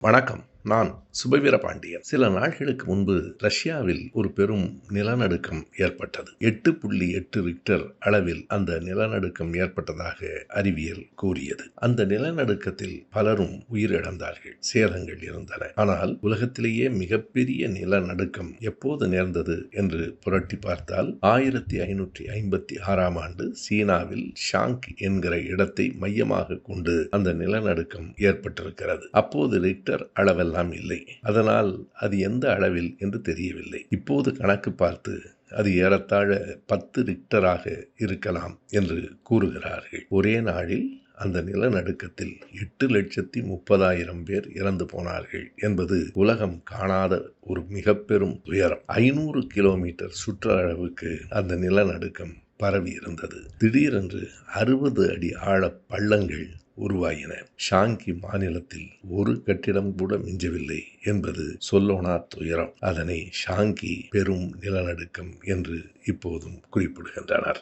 வணக்கம். நான் சுபவீர பாண்டியன் சில நாட்களுக்கு முன்பு ரஷ்யாவில் ஒரு பெரும் நிலநடுக்கம் ஏற்பட்டது. எட்டு புள்ளி எட்டு ரிக்டர் அளவில் அந்த நிலநடுக்கம் ஏற்பட்டதாக அறிவியல் கூறியது. அந்த நிலநடுக்கத்தில் பலரும் உயிரிழந்தார்கள். சேதங்கள் இருந்தன. ஆனால் உலகத்திலேயே மிகப்பெரிய நிலநடுக்கம் எப்போது நேர்ந்தது என்று புரட்டி பார்த்தால் ஆயிரத்தி ஐநூற்றி ஐம்பத்தி ஆறாம் ஆண்டு சீனாவில் ஷாங்க் என்கிற இடத்தை மையமாக கொண்டு அந்த நிலநடுக்கம் ஏற்பட்டிருக்கிறது. அப்போது ரிக்டர் அளவெல்லாம் இல்லை. அதனால் அது எந்த அளவில் என்று தெரியவில்லை. இப்போது கணக்கு பார்த்து அது ஏறத்தாழ பத்து ரிக்டராக இருக்கலாம் என்று கூறுகிறார்கள். ஒரே நாளில் அந்த நிலநடுக்கத்தில் எட்டு லட்சத்தி முப்பதாயிரம் பேர் இறந்து போனார்கள் என்பது உலகம் காணாத ஒரு மிக பெரும் உயரம். ஐநூறு கிலோமீட்டர் சுற்றளவுக்கு அந்த நிலநடுக்கம் பரவி இருந்தது திடீரென்று அறுபது அடி ஆழ பள்ளங்கள் உருவாகின ஷாங்கி மாநிலத்தில் ஒரு கட்டிடம் கூட மிஞ்சவில்லை என்பது சொல்லோனா துயரம். அதனை ஷாங்கி பெரும் நிலநடுக்கம் என்று இப்போதும் குறிப்பிடுகின்றனர்.